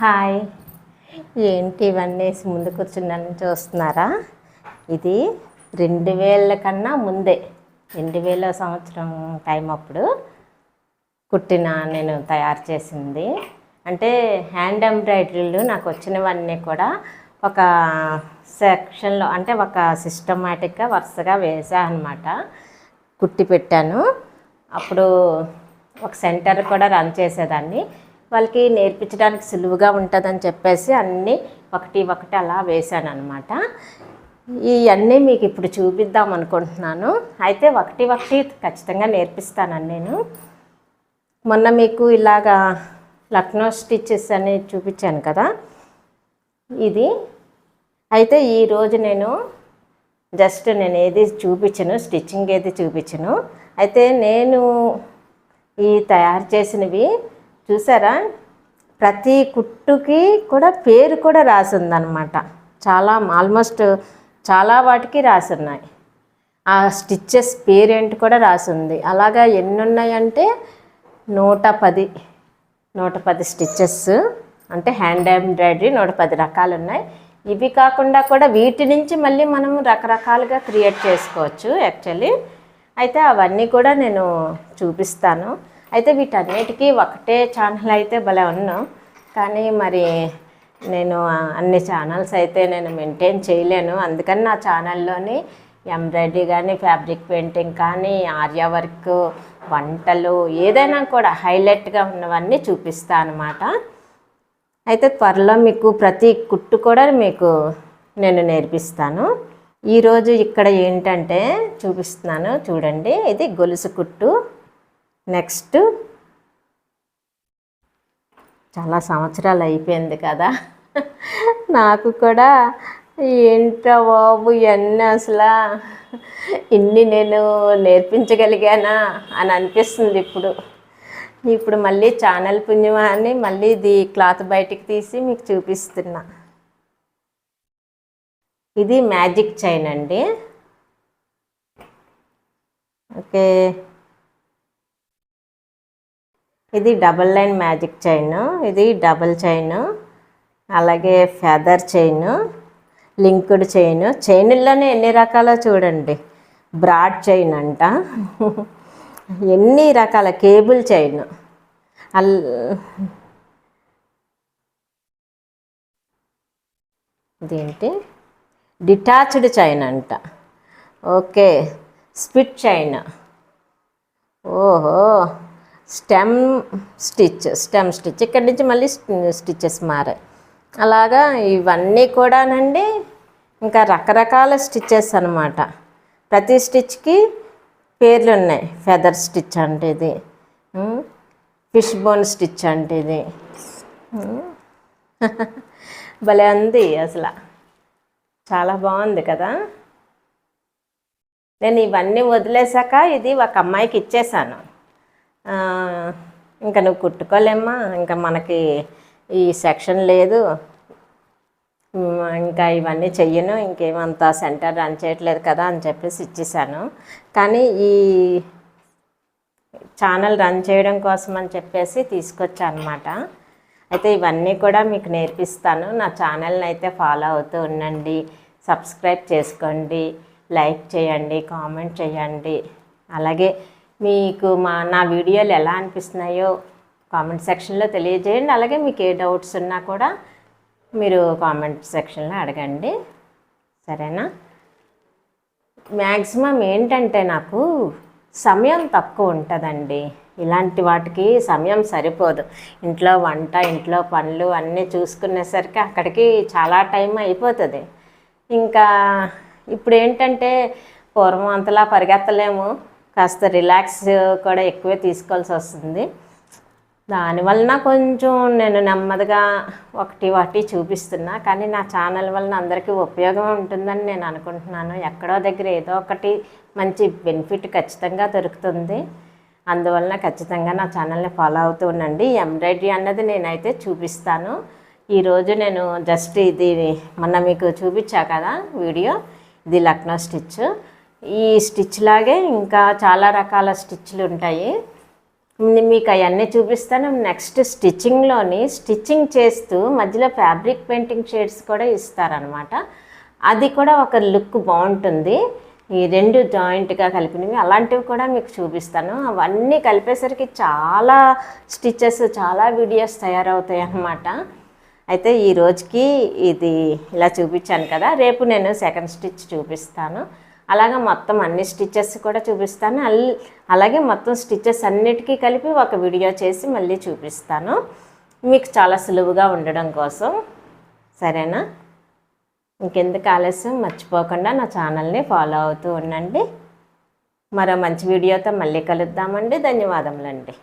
Hi. ఏంటి ఇవన్నీ వేసి ముందు కూర్చున్నాను చూస్తున్నారా? ఇది రెండు వేల కన్నా ముందే రెండు వేల సంవత్సరం టైం అప్పుడు కుట్టిన నేను తయారు చేసింది. అంటే హ్యాండ్ ఎంబ్రాయిడరీలు నాకు వచ్చినవన్నీ కూడా ఒక సెక్షన్లో అంటే ఒక సిస్టమాటిక్గా వరుసగా వేసా అనమాట కుట్టి పెట్టాను. అప్పుడు ఒక సెంటర్ కూడా రన్ చేసేదాన్ని. వాళ్ళకి నేర్పించడానికి సులువుగా ఉంటుందని చెప్పేసి అన్నీ ఒకటి ఒకటి అలా వేశాను అనమాట ఇవన్నీ మీకు ఇప్పుడు చూపిద్దాం అనుకుంటున్నాను. అయితే ఒకటి ఒకటి ఖచ్చితంగా నేర్పిస్తానని నేను. మొన్న మీకు ఇలాగా లక్నో స్టిచ్చెస్ అని చూపించాను కదా. ఇది. అయితే ఈరోజు నేను జస్ట్ నేను ఏది చూపించను స్టిచ్చింగ్ ఏది చూపించను. అయితే నేను ఈ తయారు చేసినవి చూసారా? ప్రతి కుట్టుకి కూడా పేరు కూడా రాసి చాలా ఆల్మోస్ట్ చాలా వాటికి రాసి ఉన్నాయి ఆ స్టిచ్చెస్ పేరేంటి కూడా రాసి ఉంది అలాగా ఎన్ని ఉన్నాయంటే నూట పది నూట పది స్టిచ్చెస్. అంటే హ్యాండ్ ఎంబ్రాయిడరీ నూట పది రకాలు ఉన్నాయి ఇవి కాకుండా కూడా వీటి నుంచి మళ్ళీ మనం రకరకాలుగా క్రియేట్ చేసుకోవచ్చు యాక్చువల్లీ. అయితే అవన్నీ కూడా నేను చూపిస్తాను. అయితే వీటన్నిటికీ ఒకటే ఛానల్ అయితే భలే ఉన్నాం. కానీ మరి నేను అన్ని ఛానల్స్ అయితే నేను మెయింటైన్ చేయలేను. అందుకని నా ఛానల్లోని ఎంబ్రాయిడరీ కానీ ఫ్యాబ్రిక్ పెయింటింగ్ కానీ ఆర్యా వర్క్ వంటలు ఏదైనా కూడా హైలైట్గా ఉన్నవన్నీ చూపిస్తాను అనమాట అయితే త్వరలో మీకు ప్రతి కుట్టు కూడా మీకు నేను నేర్పిస్తాను. ఈరోజు ఇక్కడ ఏంటంటే చూపిస్తున్నాను. చూడండి ఇది గొలుసు కుట్టు. నెక్స్ట్. చాలా సంవత్సరాలు అయిపోయింది కదా. నాకు కూడా ఏంట్రా బాబు ఇవన్నీ అసలు ఇన్ని నేను నేర్పించగలిగానా అని అనిపిస్తుంది ఇప్పుడు. ఇప్పుడు మళ్ళీ ఛానల్ పుణ్యమా అని మళ్ళీ ఇది క్లాత్ బయటికి తీసి మీకు చూపిస్తున్నా. ఇది మ్యాజిక్ చైన్ అండి. ఓకే. ఇది డబల్ లైన్ మ్యాజిక్ చైన్ ఇది డబల్ చైన్ అలాగే ఫెదర్ చైన్ లింక్డ్ చైన్. చైన్లోనే ఎన్ని రకాలో చూడండి. బ్రాడ్ చైన్ అంట. ఎన్ని రకాల కేబుల్ చైన్. అల్ ఇదేంటి? డిటాచ్డ్ చైన్ అంట. ఓకే. Split chain. ఓహో. Stem stitch stem stitch. ఇక్కడి నుంచి మళ్ళీ స్టిచ్చెస్ మారాయి. అలాగా ఇవన్నీ కూడానండి ఇంకా రకరకాల స్టిచ్చెస్ అనమాట ప్రతి స్టిచ్కి పేర్లు ఉన్నాయి. ఫెదర్ స్టిచ్ అంటే ఇది ఫిష్ బోన్ స్టిచ్ అంటే ఇది. భలే ఉంది అసలు. చాలా బాగుంది కదా. నేను ఇవన్నీ వదిలేసాక ఇది ఒక అమ్మాయికి ఇచ్చేసాను ఇంకా నువ్వు కుట్టుకోలేమ్మా ఇంకా మనకి ఈ సెక్షన్ లేదు. ఇంకా ఇవన్నీ చెయ్యను ఇంకేమంత సెంటర్ రన్ చేయట్లేదు కదా అని చెప్పేసి ఇచ్చేసాను. కానీ ఈ ఛానల్ రన్ చేయడం కోసం అని చెప్పేసి తీసుకొచ్చాను అయితే ఇవన్నీ కూడా మీకు నేర్పిస్తాను. నా ఛానల్ని అయితే ఫాలో అవుతూ ఉండండి సబ్స్క్రైబ్ చేసుకోండి లైక్ చేయండి కామెంట్ చేయండి. అలాగే మీకు మా నా వీడియోలు ఎలా అనిపిస్తున్నాయో కామెంట్ సెక్షన్లో తెలియజేయండి. అలాగే మీకు ఏ డౌట్స్ ఉన్నా కూడా మీరు కామెంట్ సెక్షన్లో అడగండి. సరేనా? మ్యాక్సిమం ఏంటంటే నాకు సమయం తక్కువ ఉంటుందండి. ఇలాంటి వాటికి సమయం సరిపోదు. ఇంట్లో వంట ఇంట్లో పనులు అన్నీ చూసుకునేసరికి అక్కడికి చాలా టైం అయిపోతుంది. ఇంకా ఇప్పుడు ఏంటంటే పూర్వం అంతలా పరిగెత్తలేము. కాస్త రిలాక్స్ కూడా ఎక్కువే తీసుకోవాల్సి వస్తుంది. దానివలన కొంచెం నేను నెమ్మదిగా ఒకటి వాటి చూపిస్తున్నా. కానీ నా ఛానల్ వలన అందరికీ ఉపయోగం ఉంటుందని నేను అనుకుంటున్నాను. ఎక్కడో దగ్గర ఏదో ఒకటి మంచి బెనిఫిట్ ఖచ్చితంగా దొరుకుతుంది. అందువలన ఖచ్చితంగా నా ఛానల్ని ఫాలో అవుతూ ఉండండి. ఎంబ్రాయిడరీ అన్నది నేనైతే చూపిస్తాను. ఈరోజు నేను జస్ట్ ఇది మొన్న మీకు చూపించా కదా వీడియో. ఇది లక్నో స్టిచ్. ఈ స్టిచ్ లాగే ఇంకా చాలా రకాల స్టిచ్లు ఉంటాయి. మీకు అవన్నీ చూపిస్తాను. నెక్స్ట్ స్టిచ్చింగ్లోని స్టిచ్చింగ్ చేస్తూ మధ్యలో ఫ్యాబ్రిక్ పెయింటింగ్ షేడ్స్ కూడా ఇస్తారనమాట అది కూడా ఒక లుక్ బాగుంటుంది. ఈ రెండు జాయింట్గా కలిపినవి. అలాంటివి కూడా మీకు చూపిస్తాను. అవన్నీ కలిపేసరికి చాలా స్టిచ్చెస్ చాలా వీడియోస్ తయారవుతాయి అన్నమాట. అయితే ఈ రోజుకి ఇది ఇలా చూపించాను కదా. రేపు నేను సెకండ్ స్టిచ్ చూపిస్తాను. అలాగే మొత్తం అన్ని స్టిచెస్ కూడా చూపిస్తాను. అలాగే మొత్తం స్టిచెస్ అన్నిటికీ కలిపి ఒక వీడియో చేసి మళ్ళీ చూపిస్తాను. మీకు చాలా సులువుగా ఉండడం కోసం. సరేనా? ఇంకెందుకు ఆలస్యం? మర్చిపోకుండా నా ఛానల్ని ఫాలో అవుతూ ఉండండి. మరో మంచి వీడియోతో మళ్ళీ కలుద్దామండి. ధన్యవాదములండి.